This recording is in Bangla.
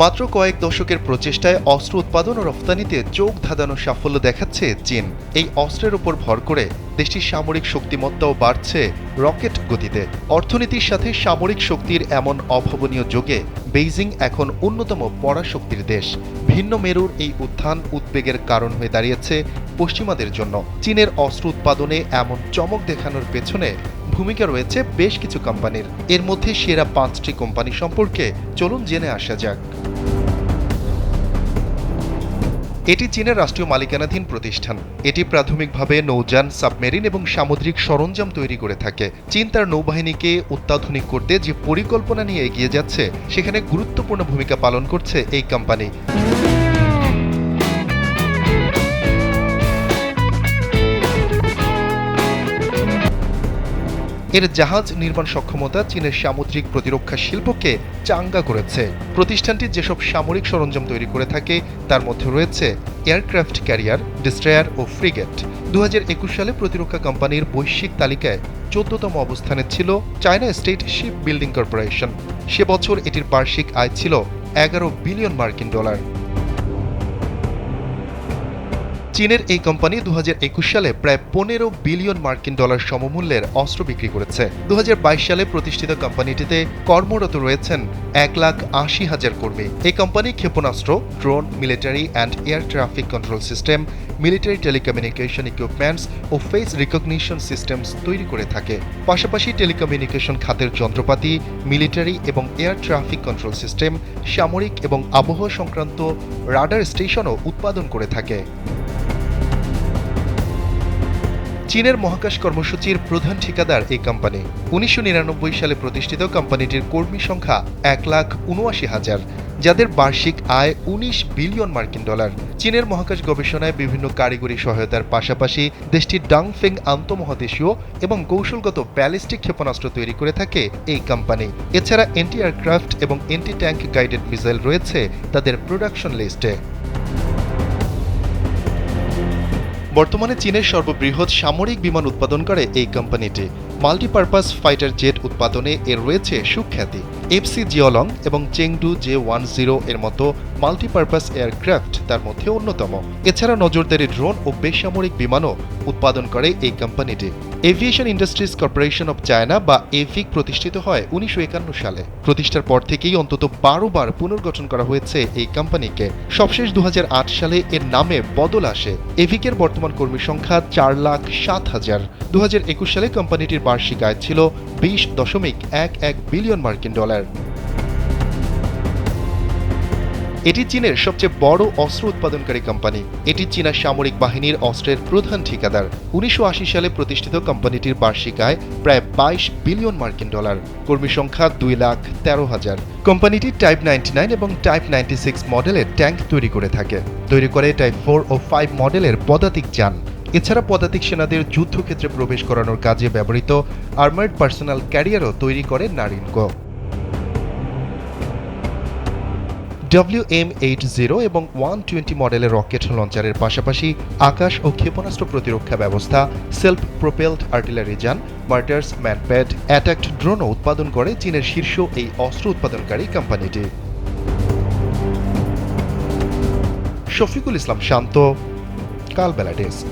মাত্র কয়েক দশকের প্রচেষ্টায় অস্ত্র উৎপাদন ও রফতানিতে চোখ ধাঁধানো সাফল্য দেখাচ্ছে চীন। এই অস্ত্রের উপর ভর করে দেশটির সামরিক শক্তিমত্তাও বাড়ছে রকেট গতিতে। অর্থনীতির সাথে সামরিক শক্তির এমন অভাবনীয় যোগে বেইজিং এখন অন্যতম পরাশক্তির দেশ। ভিন্ন মেরুর এই উত্থান উদ্বেগের কারণ হয়ে দাঁড়িয়েছে পশ্চিমাদের জন্য। চীনের অস্ত্র উৎপাদনে এমন চমক দেখানোর পেছনে ভূমিকা রয়েছে বেশ কিছু কোম্পানির। এর মধ্যে সেরা পাঁচটি কোম্পানি সম্পর্কে চলুন জেনে আসা যাক। এটি চীনের রাষ্ট্রীয় মালিকানাধীন প্রতিষ্ঠান। এটি প্রাথমিকভাবে নৌযান, সাবমেরিন এবং সামুদ্রিক সরঞ্জাম তৈরি করে থাকে। চীন তার নৌবাহিনীকে অত্যাধুনিক করতে যে পরিকল্পনা নিয়ে এগিয়ে যাচ্ছে, সেখানে গুরুত্বপূর্ণ ভূমিকা পালন করছে এই কোম্পানি। এর জাহাজ নির্মাণ সক্ষমতা চীনের সামুদ্রিক প্রতিরক্ষা শিল্পকে চাঙ্গা করেছে। প্রতিষ্ঠানটি যেসব সামরিক সরঞ্জাম তৈরি করে থাকে, তার মধ্যে রয়েছে এয়ারক্রাফট ক্যারিয়ার, ডিস্ট্রয়ার ও ফ্রিগেট। দু হাজার একুশ সালে প্রতিরক্ষা কোম্পানির বৈশ্বিক তালিকায় চোদ্দতম অবস্থানে ছিল China state ship building corporation. সে বছর এটির বার্ষিক আয় ছিল এগারো বিলিয়ন মার্কিন ডলার। চীনের এই কোম্পানি দু হাজার একুশ সালে প্রায় পনেরো বিলিয়ন মার্কিন ডলার সমমূল্যের অস্ত্র বিক্রি করেছে। দু হাজার বাইশ সালে প্রতিষ্ঠিত কোম্পানিটিতে কর্মরত রয়েছেন এক লাখ আশি হাজার কর্মী। এই কোম্পানি ক্ষেপণাস্ত্র, drone, military and air traffic control system, military telecommunication equipments O face recognition systems তৈরি করে থাকে। পাশাপাশি টেলিকমিউনিকেশন খাতের যন্ত্রপাতি, মিলিটারি এবং এয়ার ট্রাফিক কন্ট্রোল সিস্টেম, সামরিক এবং আবহাওয়া সংক্রান্ত রাডার স্টেশনও উৎপাদন করে থাকে। চীনের মহাকাশ কর্মসূচির প্রধান ঠিকাদার এই কোম্পানি। উনিশশো নিরানব্বই সালে প্রতিষ্ঠিত কোম্পানিটির কর্মী সংখ্যা এক লাখ উনআশি হাজার, যাদের বার্ষিক আয় উনিশ বিলিয়ন মার্কিন ডলার। চীনের মহাকাশ গবেষণায় বিভিন্ন কারিগরি সহায়তার পাশাপাশি দেশটির ডাংফেং আন্তঃমহাদেশীয় এবং কৌশলগত ব্যালিস্টিক ক্ষেপণাস্ত্র তৈরি করে থাকে এই কোম্পানি। এছাড়া এন্টি এয়ারক্রাফট এবং এন্টি ট্যাঙ্ক গাইডেড মিসাইল রয়েছে তাদের প্রোডাকশন লিস্টে বর্তমানে চীনের সর্ববৃহৎ সামরিক বিমান উৎপাদন করে এই কোম্পানিটি। মাল্টিপারপাস ফাইটার জেট উৎপাদনে এর রয়েছে সুখ্যাতি। এফসি জিওলং এবং চেংডু জে ওয়ান জিরো এর মতো মাল্টিপারপাস এয়ারক্রাফট তার মধ্যে অন্যতম। এছাড়া নজরদারি ড্রোন ও বেসামরিক বিমানও উৎপাদন করে এই কোম্পানিটি। Aviation industries corporation of China বা এভিক প্রতিষ্ঠিত হয় উনিশশো একান্ন সালে। প্রতিষ্ঠার পর থেকেই অন্তত বারো বার পুনর্গঠন করা হয়েছে এই কোম্পানিকে। সবশেষ দু হাজার আট সালে এর নামে বদল আসে। এভিকের বর্তমান কর্মী সংখ্যা চার লাখ সাত হাজার। দু সালে কোম্পানিটির বার্ষিক আয় ছিল বিশ দশমিক এক এক বিলিয়ন মার্কিন ডলার। এটি চীনের সবচেয়ে বড় অস্ত্র উৎপাদনকারী কোম্পানি। এটি চীনা সামরিক বাহিনীর অস্ত্রের প্রধান ঠিকাদার। উনিশশো আশি সালে প্রতিষ্ঠিত কোম্পানিটির বার্ষিক আয় প্রায় বাইশ বিলিয়ন মার্কিন ডলার। কর্মী সংখ্যা দুই লাখ তেরো হাজার। কোম্পানিটি টাইপ নাইনটি নাইন এবং টাইপ নাইনটি সিক্স মডেলের ট্যাঙ্ক তৈরি করে থাকে। তৈরি করে টাইপ ফোর ও ফাইভ মডেলের পদাতিক যান। এছাড়া পদাতিক সেনাদের যুদ্ধক্ষেত্রে প্রবেশ করানোর কাজে ব্যবহৃত আর্মার্ড পার্সোনাল ক্যারিয়ারও তৈরি করে Norinco W M eight zero এবং ওয়ান টোয়েন্টি মডেলের রকেট লঞ্চারের পাশাপাশি আকাশ ও ক্ষেপণাস্ত্র প্রতিরক্ষা ব্যবস্থা সেলফ প্রোপেলড আর্টিলারি যান মার্টার্স ম্যানপ্যাড অ্যাটাকড ড্রোনও উৎপাদন করে চীনের শীর্ষ এই অস্ত্র উৎপাদনকারী কোম্পানিটি শফিকুল ইসলাম শান্ত, কালবেলা ডেস্ক।